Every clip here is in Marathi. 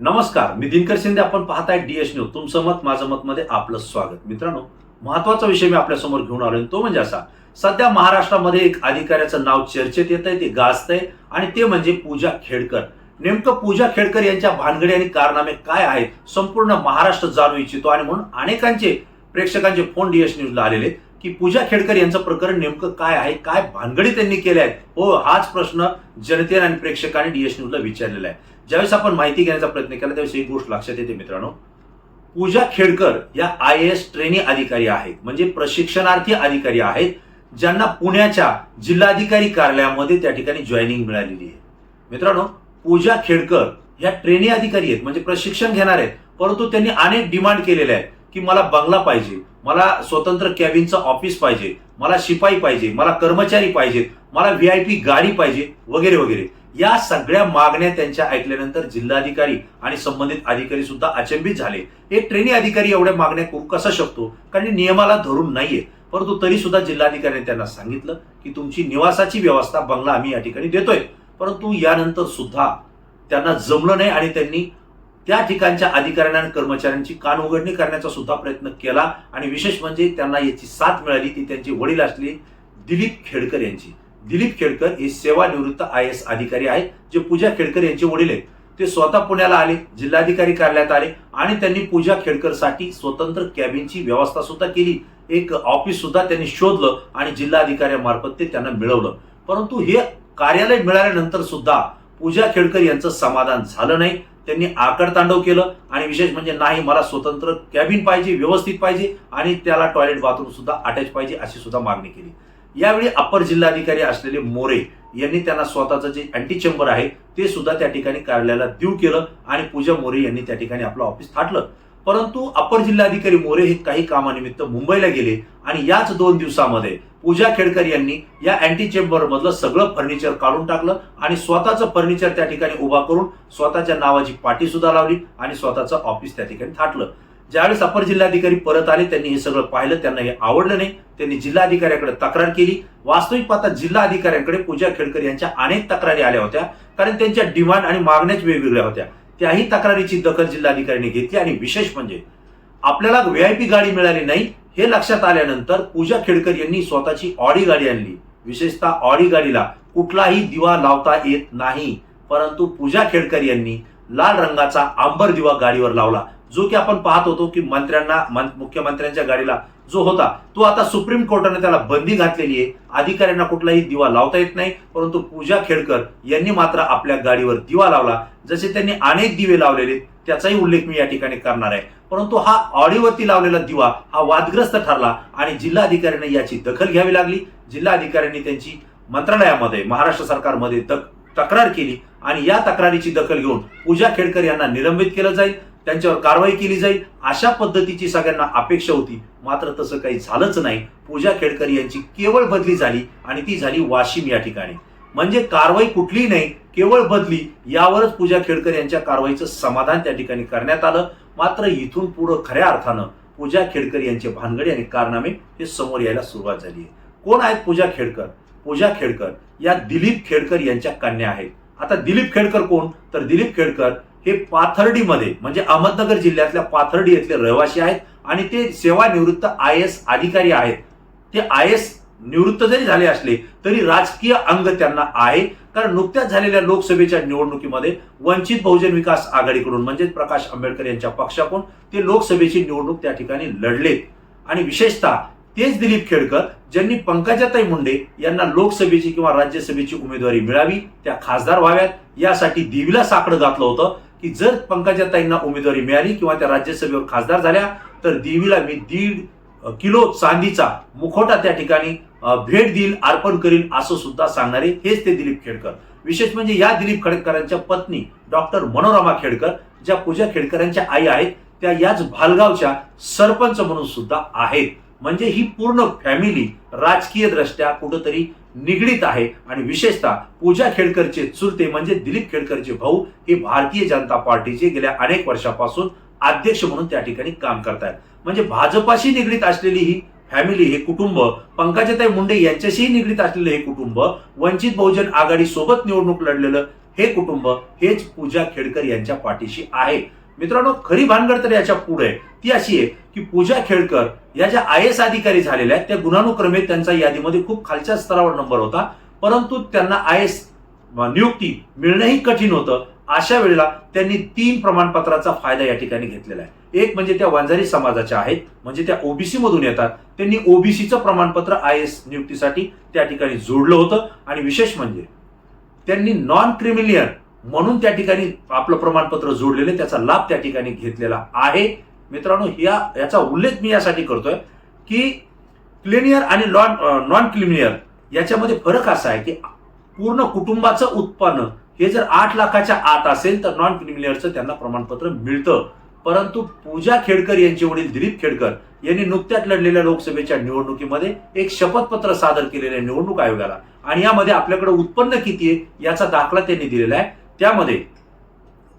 नमस्कार मी दिनकर शिंदे. आपण पाहताय डीएस न्यूज तुमचं मत माझं मत मध्ये आपलं स्वागत. मित्रांनो महत्त्वाचा विषय मी आपल्यासमोर घेऊन आलोय. तो म्हणजे असा सध्या महाराष्ट्रामध्ये एक अधिकाऱ्याचं नाव चर्चेत येत आहे ते गाजतंय आणि ते म्हणजे पूजा खेडकर. नेमकं पूजा खेडकर यांच्या भानगडी आणि कारनामे काय आहेत संपूर्ण महाराष्ट्र जाणू इच्छितो आणि म्हणून अनेकांचे प्रेक्षकांचे फोन डीएस न्यूजला आलेले आहेत. की पूजा खेडकर यांचं प्रकरण नेमकं काय आहे? काय भानगडी त्यांनी केल्या आहेत? हो हाच प्रश्न जनतेने आणि प्रेक्षकांनी डीएस न्यूजला विचारलेला आहे. ज्यावेळेस आपण माहिती घेण्याचा प्रयत्न केला त्यावेळेस एक गोष्ट लक्षात येते मित्रांनो. पूजा खेडकर या आय एस ट्रेनी अधिकारी आहेत. म्हणजे प्रशिक्षणार्थी अधिकारी आहेत ज्यांना पुण्याच्या जिल्हाधिकारी कार्यालयामध्ये त्या ठिकाणी जॉईनिंग मिळालेली आहे. मित्रांनो पूजा खेडकर या ट्रेनी अधिकारी आहेत. म्हणजे प्रशिक्षण घेणार आहेत. परंतु त्यांनी अनेक डिमांड केलेल्या आहेत. की मला बंगला पाहिजे मला स्वतंत्र कॅबिनचं ऑफिस पाहिजे मला शिपाई पाहिजे मला कर्मचारी पाहिजेत मला व्ही आय पी गाडी पाहिजे वगैरे वगैरे. या सगळ्या मागण्या त्यांच्या ऐकल्यानंतर जिल्हाधिकारी आणि संबंधित अधिकारी सुद्धा अचंबित झाले. एक ट्रेनी अधिकारी एवढ्या मागण्या करू कसा शकतो? कारण नियमाला धरून नाहीये. परंतु तरी सुद्धा जिल्हाधिकाऱ्यांनी त्यांना सांगितलं की तुमची निवासाची व्यवस्था बंगला आम्ही या ठिकाणी देतोय. परंतु यानंतर सुद्धा त्यांना जमलं नाही आणि त्यांनी त्या ठिकाणच्या अधिकाऱ्यांना आणि कर्मचाऱ्यांची कान उघडणी करण्याचा सुद्धा प्रयत्न केला आणि विशेष म्हणजे त्यांना याची साथ मिळाली ती त्यांचे वडील असले दिलीप खेडकर यांची. दिलीप खेडकर हे सेवानिवृत्त आय एस अधिकारी आहेत जे पूजा खेडकर यांचे वडील आहेत. ते स्वतः पुण्याला आले जिल्हाधिकारी कार्यालयात आले आणि त्यांनी पूजा खेडकरसाठी स्वतंत्र कॅबिनची व्यवस्था सुद्धा केली. एक ऑफिस सुद्धा त्यांनी शोधलं आणि जिल्हाधिकाऱ्यांमार्फत ते त्यांना मिळवलं. परंतु हे कार्यालय मिळाल्यानंतर सुद्धा पूजा खेडकर यांचं समाधान झालं नाही. त्यांनी आकडतांडव केलं आणि विशेष म्हणजे नाही मला स्वतंत्र कॅबिन पाहिजे व्यवस्थित पाहिजे आणि त्याला टॉयलेट बाथरूम सुद्धा अटॅच पाहिजे अशी सुद्धा मागणी केली. यावेळी अपर जिल्हाधिकारी असलेले मोरे यांनी त्यांना स्वतःचं जे अँटी चेंबर आहे ते सुद्धा त्या ठिकाणी कार्यालयाला देऊ केलं आणि पूजा मोरे यांनी त्या ठिकाणी आपलं ऑफिस थाटलं. परंतु अपर जिल्हाधिकारी मोरे हे काही कामानिमित्त मुंबईला गेले आणि याच दोन दिवसामध्ये पूजा खेडकर यांनी या अँटी चेंबर मधलं सगळं फर्निचर काढून टाकलं आणि स्वतःचं फर्निचर त्या ठिकाणी उभा करून स्वतःच्या नावाची पाटी सुद्धा लावली आणि स्वतःचं ऑफिस त्या ठिकाणी थाटलं. ज्यावेळेस अपर जिल्हाधिकारी परत आले त्यांनी हे सगळं पाहिलं त्यांना हे आवडलं नाही. त्यांनी जिल्हाधिकाऱ्याकडे तक्रार केली. वास्तविक पाहता जिल्हा अधिकाऱ्यांकडे पूजा खेडकर यांच्या अनेक तक्रारी आल्या होत्या कारण त्यांच्या डिमांड आणि मागण्याच वेगवेगळ्या होत्या. त्याही तक्रारीची दखल जिल्हाधिकाऱ्यांनी घेतली आणि विशेष म्हणजे आपल्याला व्हीआयपी गाडी मिळाली नाही हे लक्षात आल्यानंतर पूजा खेडकर यांनी स्वतःची ऑडी गाडी आणली. विशेषतः ऑडी गाडीला कुठलाही दिवा लावता येत नाही. परंतु पूजा खेडकर यांनी लाल रंगाचा आंबर दिवा गाडीवर लावला. जो की आपण पाहत होतो की मंत्र्यांना मुख्यमंत्र्यांच्या गाडीला जो होता तो आता सुप्रीम कोर्टाने त्याला बंदी घातलेली आहे. अधिकाऱ्यांना कुठलाही दिवा लावता येत नाही. परंतु पूजा खेडकर यांनी मात्र आपल्या गाडीवर दिवा लावला. जसे त्यांनी अनेक दिवे लावलेले त्याचाही उल्लेख मी या ठिकाणी करणार आहे. परंतु हा ऑडीवरती लावलेला दिवा हा वादग्रस्त ठरला आणि जिल्हाधिकाऱ्यांनी याची दखल घ्यावी लागली. जिल्हाधिकाऱ्यांनी त्यांची मंत्रालयामध्ये महाराष्ट्र सरकारमध्ये तक- तक्रार केली आणि या तक्रारीची दखल घेऊन पूजा खेडकर यांना निलंबित केलं जाईल. त्यांच्यावर कारवाई केली जाईल. अशा पद्धतीची सगळ्यांना अपेक्षा होती. मात्र तसं काही झालंच नाही. पूजा खेडकर यांची केवळ बदली झाली आणि ती झाली वाशिम या ठिकाणी. म्हणजे कारवाई कुठलीही नाही केवळ बदली. यावरच पूजा खेडकर यांच्या कारवाईचं समाधान त्या ठिकाणी करण्यात आलं. मात्र इथून पुढं खऱ्या अर्थानं पूजा खेडकर यांचे भानगडी आणि कारनामे हे समोर यायला सुरुवात झाली आहे. कोण आहेत पूजा खेडकर? पूजा खेडकर या दिलीप खेडकर यांच्या कन्या आहेत. आता दिलीप खेडकर कोण? तर दिलीप खेडकर हे पाथर्डीमध्ये म्हणजे अहमदनगर जिल्ह्यातल्या पाथर्डी येथले रहिवासी आहेत आणि ते सेवानिवृत्त आय एस अधिकारी आहेत. ते आय एस निवृत्त जरी झाले असले तरी राजकीय अंग त्यांना आहे. कारण नुकत्याच झालेल्या लोकसभेच्या निवडणुकीमध्ये वंचित बहुजन विकास आघाडीकडून म्हणजेच प्रकाश आंबेडकर यांच्या पक्षाकडून ते लोकसभेची निवडणूक त्या ठिकाणी लढलेत. आणि विशेषतः तेच दिलीप खेडकर ज्यांनी पंकजाताई मुंडे यांना लोकसभेची किंवा राज्यसभेची उमेदवारी मिळावी त्या खासदार व्हाव्यात. यासाठी देवीला साकडं घातलं होतं की जर पंकजाताईंना उमेदवारी मिळाली किंवा त्या राज्यसभेवर खासदार झाल्या तर देवीला मी दीड किलो चांदीचा मुखोटा त्या ठिकाणी भेट देईल अर्पण करील असं सुद्धा सांगणारे हेच ते दिलीप खेडकर. विशेष म्हणजे या दिलीप खेडकरांच्या पत्नी डॉक्टर मनोरमा खेडकर ज्या पूजा खेडकरांच्या आई आहेत त्या याच भालगावच्या सरपंच म्हणून सुद्धा आहेत. म्हणजे ही पूर्ण फॅमिली राजकीय दृष्ट्या कुठंतरी निगडीत आहे आणि विशेषतः पूजा खेडकरचे चुलते म्हणजे दिलीप खेडकरचे भाऊ हे भारतीय जनता पार्टीचे गेल्या अनेक वर्षापासून अध्यक्ष म्हणून त्या ठिकाणी काम करतायत. म्हणजे भाजपाशी निगडीत असलेली ही फॅमिली हे कुटुंब पंकजाताई मुंडे यांच्याशीही निगडीत असलेलं हे कुटुंब वंचित बहुजन आघाडी सोबत निवडणूक लढलेलं हे कुटुंब हेच पूजा खेडकर यांच्या पाठीशी आहे. मित्रांनो खरी भानगड तर याच्यापुढे ती अशी आहे की पूजा खेडकर या ज्या आय एस अधिकारी झालेल्या आहेत त्या गुणानुक्रमे त्यांचा यादीमध्ये खूप खालच्या स्तरावर नंबर होता परंतु त्यांना आय एस नियुक्ती मिळणंही कठीण होतं. अशा वेळेला त्यांनी तीन प्रमाणपत्राचा फायदा या ठिकाणी घेतलेला आहे एक म्हणजे त्या वंजारी समाजाच्या आहेत म्हणजे त्या ओबीसी मधून येतात त्यांनी ओबीसीचं प्रमाणपत्र आय एस नियुक्तीसाठी त्या ठिकाणी जोडलं होतं आणि विशेष म्हणजे त्यांनी नॉन क्रिमिलियन म्हणून त्या ठिकाणी आपलं प्रमाणपत्र जोडलेलं आहे. त्याचा लाभ त्या ठिकाणी घेतलेला आहे मित्रांनो या याचा उल्लेख मी यासाठी करतोय की क्लिनियर आणि नॉन नॉन क्लिनियर याच्यामध्ये फरक असा आहे की पूर्ण कुटुंबाचं उत्पन्न हे जर आठ लाखाच्या आत असेल तर नॉन क्रिमिलियरचं त्यांना प्रमाणपत्र मिळतं. परंतु पूजा खेडकर यांचे वडील दिलीप खेडकर यांनी नुकत्याच लढलेल्या लोकसभेच्या निवडणुकीमध्ये एक शपथपत्र सादर केलेलं आहे निवडणूक आयोगाला. आणि यामध्ये आपल्याकडे उत्पन्न किती आहे याचा दाखला त्यांनी दिलेला आहे. त्यामध्ये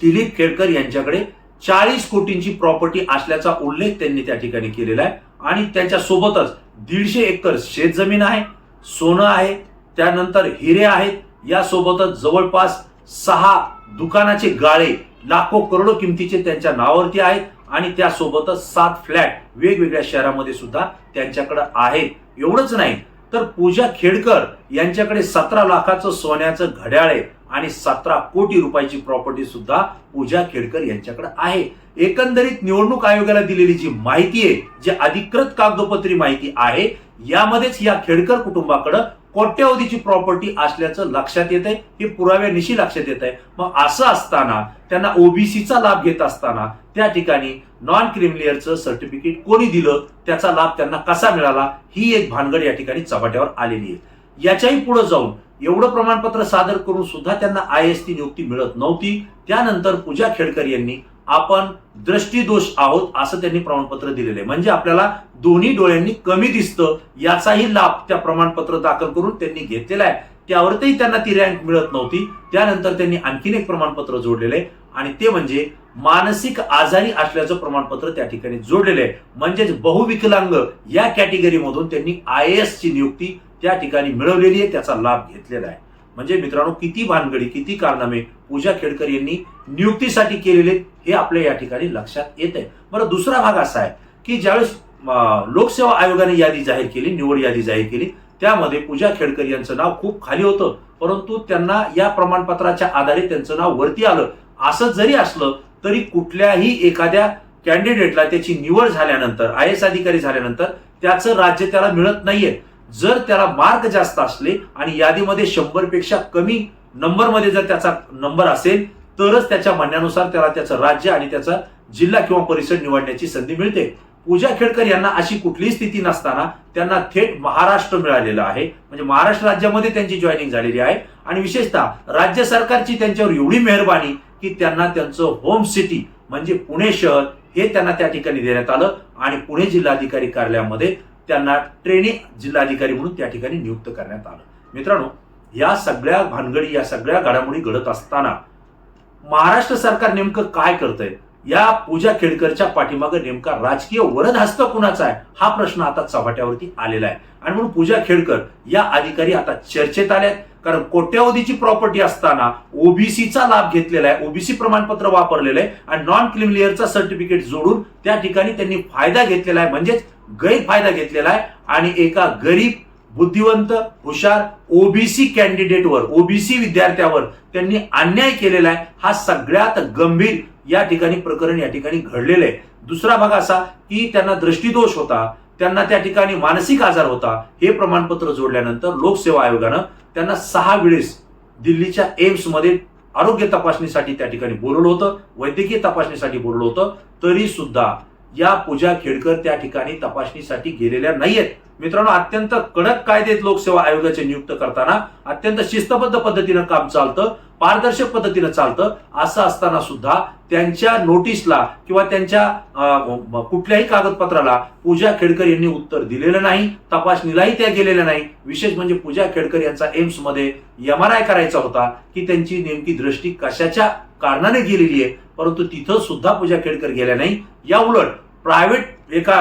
दिलीप खेडकर यांच्याकडे चाळीस कोटींची प्रॉपर्टी असल्याचा उल्लेख त्यांनी त्या ठिकाणी केलेला आहे. आणि त्यांच्या सोबतच दीडशे एकर शेतजमीन आहे सोनं आहे त्यानंतर हिरे आहेत यासोबतच जवळपास सहा दुकानाचे गाळे लाखो करोडो किमतीचे त्यांच्या नावावरती आहेत आणि त्यासोबतच सात फ्लॅट वेगवेगळ्या शहरामध्ये सुद्धा त्यांच्याकडे आहेत. एवढंच नाही तर पूजा खेडकर यांच्याकडे सतरा लाखाचं सोन्याचं घड्याळ आहे आणि सतरा कोटी रुपयाची प्रॉपर्टी सुद्धा पूजा खेडकर यांच्याकडे आहे. एकंदरीत निवडणूक आयोगाला दिलेली जी माहिती आहे जी अधिकृत कागदोपत्री माहिती आहे यामध्येच या खेडकर कुटुंबाकडं कोट्यवधीची प्रॉपर्टी असल्याचं लक्षात येत आहे हे पुराव्यानिशी लक्षात येत आहे मग असं असताना त्यांना ओबीसीचा लाभ घेत असताना त्या ठिकाणी नॉन क्रिमिलियरचं सर्टिफिकेट कोणी दिलं? त्याचा लाभ त्यांना कसा मिळाला? ही एक भानगड या ठिकाणी चव्हाट्यावर आलेली आहे. याच्याही पुढे जाऊन एवढं प्रमाणपत्र सादर करून सुद्धा त्यांना आय एस टी नियुक्ती मिळत नव्हती. त्यानंतर पूजा खेडकर यांनी आपण दृष्टीदोष आहोत असं त्यांनी प्रमाणपत्र दिलेलं आहे. म्हणजे आपल्याला दोन्ही डोळ्यांनी कमी दिसतं याचाही लाभ त्या प्रमाणपत्र दाखल करून त्यांनी घेतलेला आहे. त्यावरती त्यांना ती रँक मिळत नव्हती. त्यानंतर त्यांनी आणखीन एक प्रमाणपत्र जोडलेलं आहे. आणि ते म्हणजे मानसिक आजारी असल्याचं प्रमाणपत्र त्या ठिकाणी जोडलेलं आहे. म्हणजेच बहुविकलांग या कॅटेगरीमधून त्यांनी आय एस ची नियुक्ती त्या ठिकाणी मिळवलेली आहे त्याचा लाभ घेतलेला आहे. म्हणजे मित्रांनो किती भानगडी किती कारनामे पूजा खेडकर यांनी नियुक्तीसाठी केलेले हे आपल्या या ठिकाणी लक्षात येत आहे. बरं दुसरा भाग असा आहे की ज्यावेळेस लोकसेवा आयोगाने यादी जाहीर केली निवड यादी जाहीर केली त्यामध्ये पूजा खेडकर यांचं नाव खूप खाली होतं. परंतु त्यांना या प्रमाणपत्राच्या आधारे त्यांचं नाव वरती आलं. असं जरी असलं तरी कुठल्याही एखाद्या कॅन्डिडेटला त्याची निवड झाल्यानंतर आय एस अधिकारी झाल्यानंतर त्याचं राज्य त्याला मिळत नाहीये. जर त्याला मार्क जास्त असले आणि यादीमध्ये शंभरपेक्षा कमी नंबरमध्ये जर त्याचा नंबर असेल तरच त्याच्या म्हणण्यानुसार त्याला त्याचं राज्य आणि त्याचा जिल्हा किंवा परिषद निवडण्याची संधी मिळते. पूजा खेडकर यांना अशी कुठलीही स्थिती नसताना त्यांना थेट महाराष्ट्र मिळालेलं आहे. म्हणजे महाराष्ट्र राज्यामध्ये त्यांची जॉईनिंग झालेली आहे. आणि विशेषतः राज्य सरकारची त्यांच्यावर एवढी मेहरबानी की त्यांना त्यांचं होम सिटी म्हणजे पुणे शहर हे त्यांना त्या ठिकाणी देण्यात आलं. आणि पुणे जिल्हाधिकारी कार्यालयामध्ये त्यांना ट्रेनिंग जिल्हाधिकारी म्हणून त्या ठिकाणी नियुक्त करण्यात आलं. मित्रांनो या सगळ्या भानगडी या सगळ्या घडामोडी घडत असताना महाराष्ट्र सरकार नेमकं काय करतंय? या पूजा खेडकरच्या पाठीमागे नेमका राजकीय वरद हस्त कुणाचा आहे? हा प्रश्न आता चव्हाट्यावरती आलेला आहे. आणि म्हणून पूजा खेडकर या अधिकारी आता चर्चेत आल्यात कारण कोट्यावधीची प्रॉपर्टी असताना ओबीसीचा लाभ घेतलेला आहे. ओबीसी प्रमाणपत्र वापरलेलं आहे आणि नॉन क्रिमिलियरचा सर्टिफिकेट जोडून त्या ठिकाणी त्यांनी फायदा घेतलेला आहे. म्हणजेच गैरफायदा घेतलेला आहे. आणि एका गरीब बुद्धिवंत हुशार ओबीसी कॅन्डिडेटवर ओबीसी विद्यार्थ्यावर त्यांनी अन्याय केलेला आहे. हा सगळ्यात गंभीर या ठिकाणी प्रकरण या ठिकाणी घडलेलं आहे. दुसरा भाग असा की त्यांना दृष्टिदोष होता. त्यांना त्या ठिकाणी मानसिक आजार होता. हे प्रमाणपत्र जोडल्यानंतर लोकसेवा आयोगानं त्यांना सहा वेळेस दिल्लीच्या एम्समध्ये आरोग्य तपासणीसाठी त्या ठिकाणी बोलवलं होतं वैद्यकीय तपासणीसाठी बोलवलं होतं तरी सुद्धा या पूजा खेडकर त्या ठिकाणी तपासणीसाठी गेलेल्या नाहीयेत. मित्रांनो अत्यंत कडक कायदेत लोकसेवा आयोगाचे नियुक्त करताना अत्यंत शिस्तबद्ध पद्धतीनं काम चालतं पारदर्शक पद्धतीनं चालतं. असं असताना सुद्धा त्यांच्या नोटीसला किंवा त्यांच्या कुठल्याही कागदपत्राला पूजा खेडकर यांनी उत्तर दिलेलं नाही तपासणीलाही त्या गेलेल्या नाही. विशेष म्हणजे पूजा खेडकर यांचा एम्समध्ये एम आर आय करायचा होता की त्यांची नेमकी दृष्टी कशाच्या कारणाने गेलेली आहे परंतु तिथं सुद्धा पूजा खेडकर गेल्या नाही. या उलट प्रायव्हेट एका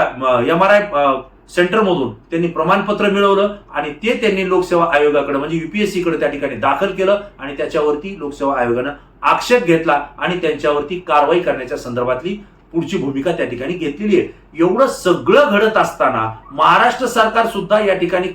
एम आर आय सेंटरमधून त्यांनी प्रमाणपत्र मिळवलं आणि ते त्यांनी लोकसेवा आयोगाकडे म्हणजे युपीएससी कडे त्या ठिकाणी दाखल केलं आणि त्याच्यावरती लोकसेवा आयोगानं आक्षेप घेतला आणि त्यांच्यावरती कारवाई करण्याच्या संदर्भातली पुढची भूमिका त्या ठिकाणी घेतलेली आहे. एवढं सगळं घडत असताना महाराष्ट्र सरकार सुद्धा या ठिकाणी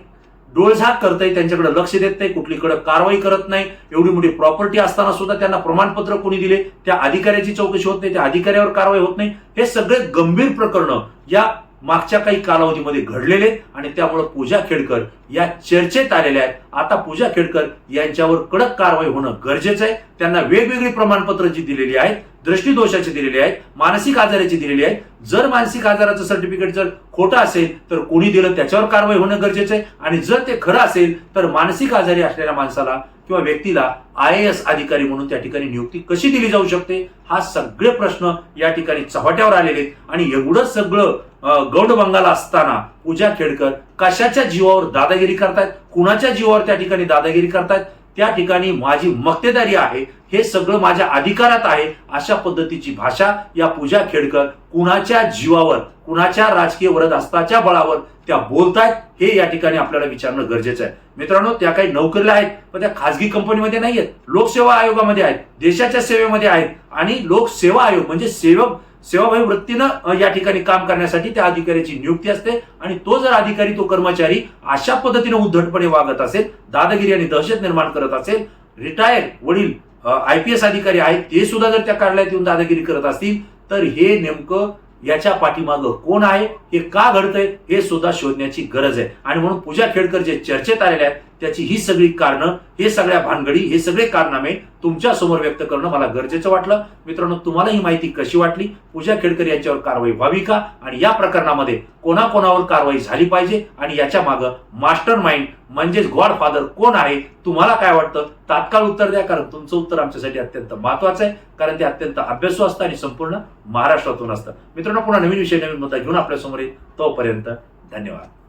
डोळझाक करतंय त्यांच्याकडे लक्ष देत नाही कुठलीकडे कारवाई करत नाही. एवढी मोठी प्रॉपर्टी असताना सुद्धा त्यांना प्रमाणपत्र कोणी दिले? त्या अधिकाऱ्याची चौकशी होत नाही त्या अधिकाऱ्यावर कारवाई होत नाही. हे सगळे गंभीर प्रकरण या मागच्या काही कालावधीमध्ये घडलेले आणि त्यामुळे पूजा खेडकर या चर्चेत आलेल्या आहेत. आता पूजा खेडकर यांच्यावर कडक कारवाई होणं गरजेचं आहे. त्यांना वेगवेगळी प्रमाणपत्र जी दिलेली आहेत दृष्टीदोषाची दिलेली आहेत मानसिक आजाराची दिलेली आहेत. जर मानसिक आजाराचं सर्टिफिकेट जर खोटं असेल तर कोणी दिलं त्याच्यावर कारवाई होणं गरजेचं आहे. आणि जर ते खरं असेल तर मानसिक आजारी असलेल्या माणसाला किंवा व्यक्तीला आय एस अधिकारी म्हणून त्या ठिकाणी नियुक्ती कशी दिली जाऊ शकते? हा सगळे प्रश्न या ठिकाणी चव्हाट्यावर आलेले आहेत. आणि एवढं सगळं गौड बंगाल असताना पूजा खेडकर कशाच्या जीवावर दादागिरी करतायत? कुणाच्या जीवावर त्या ठिकाणी दादागिरी करतायत? त्या ठिकाणी माझी मक्तेदारी आहे हे सगळं माझ्या अधिकारात आहे अशा पद्धतीची भाषा या पूजा खेडकर कुणाच्या जीवावर कुणाच्या राजकीय वरदहस्ताच्या बळावर त्या बोलतायत हे या ठिकाणी आपल्याला विचारणं गरजेचं आहे. मित्रांनो त्या काही नोकरीला आहेत पण त्या खासगी कंपनीमध्ये नाही आहेत लोकसेवा आयोगामध्ये आहेत देशाच्या सेवेमध्ये आहेत आणि लोकसेवा आयोग म्हणजे सेवक सेवाभावी वृत्तीनं या ठिकाणी काम करण्यासाठी त्या अधिकाऱ्याची नियुक्ती असते आणि तो जर अधिकारी तो कर्मचारी अशा पद्धतीने उद्धटपणे वागत असेल दादागिरी आणि दहशत निर्माण करत असेल रिटायर वडील आय पी एस अधिकारी आहेत ते सुद्धा जर त्या कार्यालयात येऊन दादागिरी करत असतील तर हे नेमकं याच्या पाठीमागं कोण आहे हे का घडतंय हे सुद्धा शोधण्याची गरज आहे. आणि म्हणून पूजा खेडकर जे चर्चेत आलेले आहेत त्याची ही सगळी कारणं हे सगळ्या भानगडी हे सगळे कारनामे तुमच्यासमोर व्यक्त करणं मला गरजेचं वाटलं. मित्रांनो तुम्हाला ही माहिती कशी वाटली? पूजा खेडकर यांच्यावर कारवाई व्हावी का? आणि या प्रकरणामध्ये कोणाकोणावर कारवाई झाली पाहिजे? आणि याच्या मागं मास्टर माइंड म्हणजेच गॉड फादर कोण आहे? तुम्हाला काय वाटतं? तात्काळ उत्तर द्या कारण तुमचं उत्तर आमच्यासाठी अत्यंत महत्वाचं आहे कारण ते अत्यंत अभ्यासू असतं आणि संपूर्ण महाराष्ट्रातून असतं. मित्रांनो पुन्हा नवीन विषय नवीन मुद्दा घेऊन आपल्यासमोर येईल. तोपर्यंत धन्यवाद.